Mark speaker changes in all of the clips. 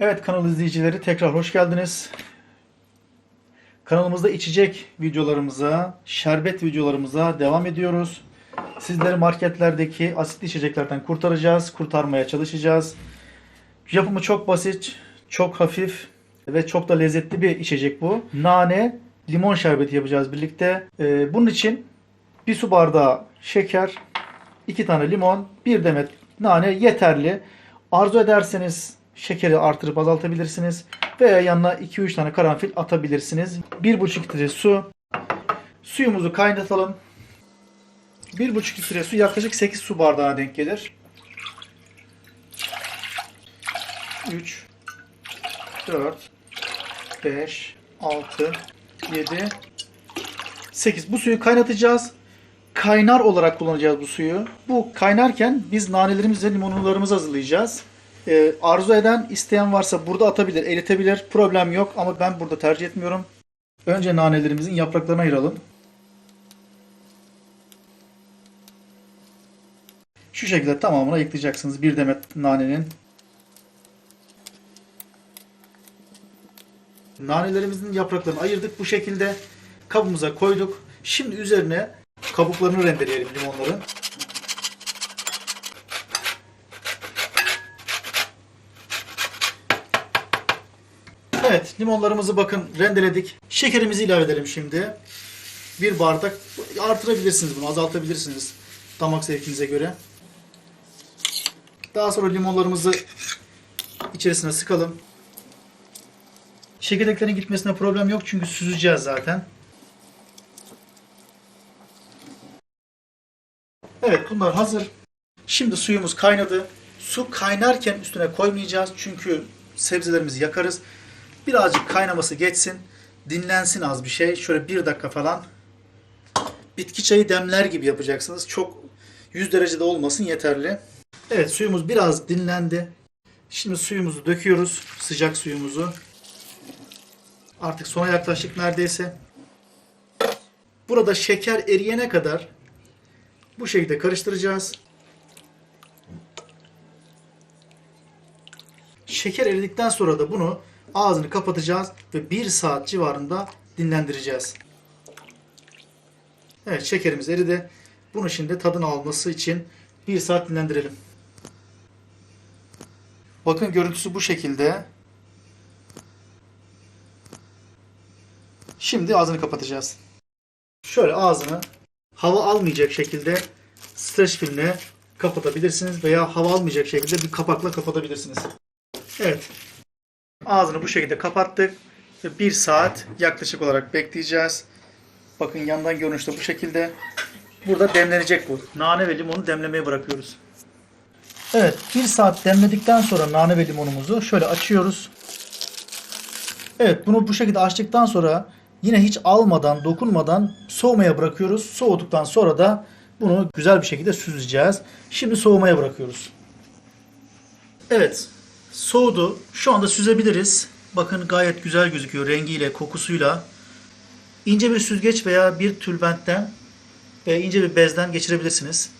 Speaker 1: Evet kanal izleyicileri tekrar hoş geldiniz. Kanalımızda içecek videolarımıza, şerbet videolarımıza devam ediyoruz. Sizleri marketlerdeki asitli içeceklerden kurtaracağız, kurtarmaya çalışacağız. Yapımı çok basit, çok hafif ve çok da lezzetli bir içecek bu. Nane, limon şerbeti yapacağız birlikte. Ee, bunun için bir su bardağı şeker, iki tane limon, bir demet nane yeterli. Arzu ederseniz şekeri artırıp azaltabilirsiniz. Veya yanına 2-3 tane karanfil atabilirsiniz. 1,5 litre su. Suyumuzu kaynatalım. 1,5 litre su yaklaşık 8 su bardağına denk gelir. 3 4 5 6 7 8 bu suyu kaynatacağız. Kaynar olarak kullanacağız bu suyu. Bu kaynarken biz nanelerimizi limonlarımızı hazırlayacağız. Ee, arzu eden, isteyen varsa burada atabilir, eritebilir. Problem yok ama ben burada tercih etmiyorum. Önce nanelerimizin yapraklarını ayıralım. Şu şekilde tamamını ayıklayacaksınız bir demet nanenin. Nanelerimizin yapraklarını ayırdık bu şekilde. Kabımıza koyduk. Şimdi üzerine kabuklarını rendeleyelim limonların. Evet limonlarımızı bakın rendeledik. Şekerimizi ilave edelim şimdi. Bir bardak artırabilirsiniz bunu azaltabilirsiniz damak zevkinize göre. Daha sonra limonlarımızı içerisine sıkalım. Çekirdeklerin gitmesine problem yok çünkü süzeceğiz zaten. Evet bunlar hazır. Şimdi suyumuz kaynadı. Su kaynarken üstüne koymayacağız çünkü sebzelerimizi yakarız. Birazcık kaynaması geçsin. Dinlensin az bir şey. Şöyle bir dakika falan. Bitki çayı demler gibi yapacaksınız. Çok 100 derecede olmasın yeterli. Evet suyumuz biraz dinlendi. Şimdi suyumuzu döküyoruz. Sıcak suyumuzu. Artık sona yaklaştık neredeyse. Burada şeker eriyene kadar bu şekilde karıştıracağız. Şeker eridikten sonra da bunu ağzını kapatacağız ve 1 saat civarında dinlendireceğiz. Evet şekerimiz eridi. Bunu şimdi tadını alması için 1 saat dinlendirelim. Bakın görüntüsü bu şekilde. Şimdi ağzını kapatacağız. Şöyle ağzını hava almayacak şekilde streç filmle kapatabilirsiniz veya hava almayacak şekilde bir kapakla kapatabilirsiniz. Evet. Ağzını bu şekilde kapattık ve bir saat yaklaşık olarak bekleyeceğiz. Bakın yandan görünüşte bu şekilde. Burada demlenecek bu. Nane ve limonu demlemeye bırakıyoruz. Evet, bir saat demledikten sonra nane ve limonumuzu şöyle açıyoruz. Evet, bunu bu şekilde açtıktan sonra yine hiç almadan, dokunmadan soğumaya bırakıyoruz. Soğuduktan sonra da bunu güzel bir şekilde süzeceğiz. Şimdi soğumaya bırakıyoruz. Evet, soğudu. Şu anda süzebiliriz. Bakın gayet güzel gözüküyor rengiyle, kokusuyla. İnce bir süzgeç veya bir tülbentten ve ince bir bezden geçirebilirsiniz.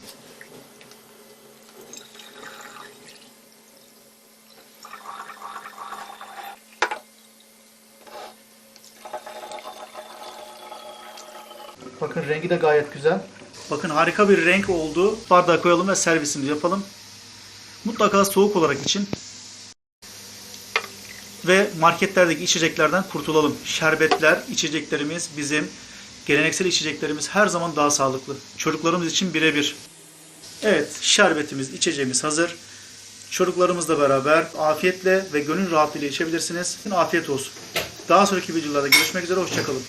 Speaker 1: Bakın rengi de gayet güzel. Bakın harika bir renk oldu. Bardağa koyalım ve servisimizi yapalım. Mutlaka soğuk olarak için. Ve marketlerdeki içeceklerden kurtulalım. Şerbetler, içeceklerimiz bizim geleneksel içeceklerimiz her zaman daha sağlıklı. Çocuklarımız için birebir. Evet, şerbetimiz, içeceğimiz hazır. Çocuklarımızla beraber afiyetle ve gönül rahatlığıyla içebilirsiniz. Afiyet olsun. Daha sonraki videolarda görüşmek üzere, hoşçakalın.